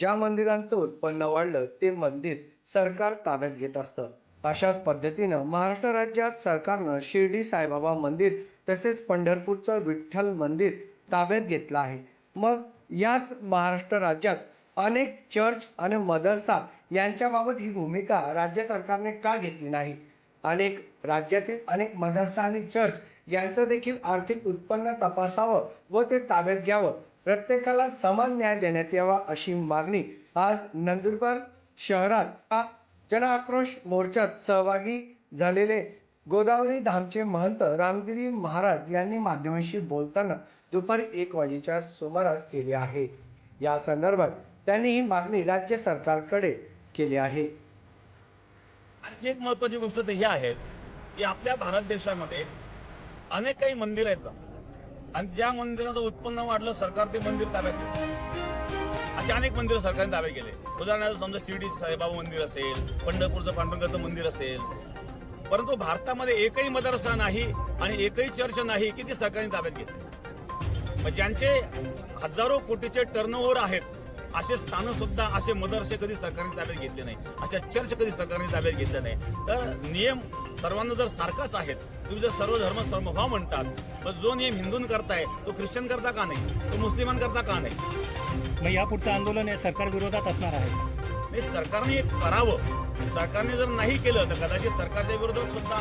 ज्या मंदिरांचं उत्पन्न वाढलं ते मंदिर सरकार ताब्यात घेत असतं. अशाच पद्धतीनं महाराष्ट्र राज्यात सरकारनं शिर्डी साईबाबा मंदिर तसेच पंढरपूरचं विठ्ठल मंदिर ताब्यात घेतलं आहे. मग याच महाराष्ट्र राज्यात अनेक चर्च आणि मदरसा यांच्याबाबत ही भूमिका राज्य सरकारने का घेतली नाही? अनेक राज्यातील अनेक मदरसा आणि चर्च यांचं देखील आर्थिक उत्पन्न तपासावं व ते ताब्यात घ्यावं प्रत्येकाला समान न्याय देण्यात यावा अशी मागणी आज नंदुरबार शहरात हा जन आक्रोश मोर्चात सहभागी झालेले गोदावरी धामचे महंत रामगिरी महाराज यांनी माध्यमांशी बोलताना दुपारी एक वाजेच्या सुमारास केली आहे. या संदर्भात त्यांनी ही मागणी राज्य सरकारकडे केली आहे. आणखी एक महत्वाची गोष्ट ही आहे की आपल्या भारत देशामध्ये अनेक काही मंदिर आहेत. आणि ज्या मंदिराचं उत्पन्न वाढलं सरकार ते मंदिर ताब्यात घेतं असे अनेक मंदिरं सरकारने ताब्यात गेले उदाहरणार्थ समजा शिर्डी साईबाबा मंदिर असेल पंढरपूरचं पांडुरंगाचं मंदिर असेल. परंतु भारतामध्ये एकही मदरसा नाही आणि एकही चर्च नाही की ते सरकारने ताब्यात घेतले. मग ज्यांचे हजारो कोटीचे टर्नओव्हर आहेत असे स्थानं सुद्धा असे मदरसे कधी सरकारने ताब्यात घेतले नाही. अशा चर्च कधी सरकारने ताब्यात घेतले नाही. तर नियम सर्वांना जर सारखाच आहेत तुम्ही जर सर्व धर्म समभाव म्हणतात. पण जो नियम हिंदून करताय तो ख्रिश्चन करता का नाही? तो मुस्लिमांकरता का नाही? मग यापुढचं आंदोलन हे सरकार विरोधात असणार आहे. नाही सरकारने हे करावं. सरकारने जर नाही केलं तर कदाचित सरकारच्या विरोधात सुद्धा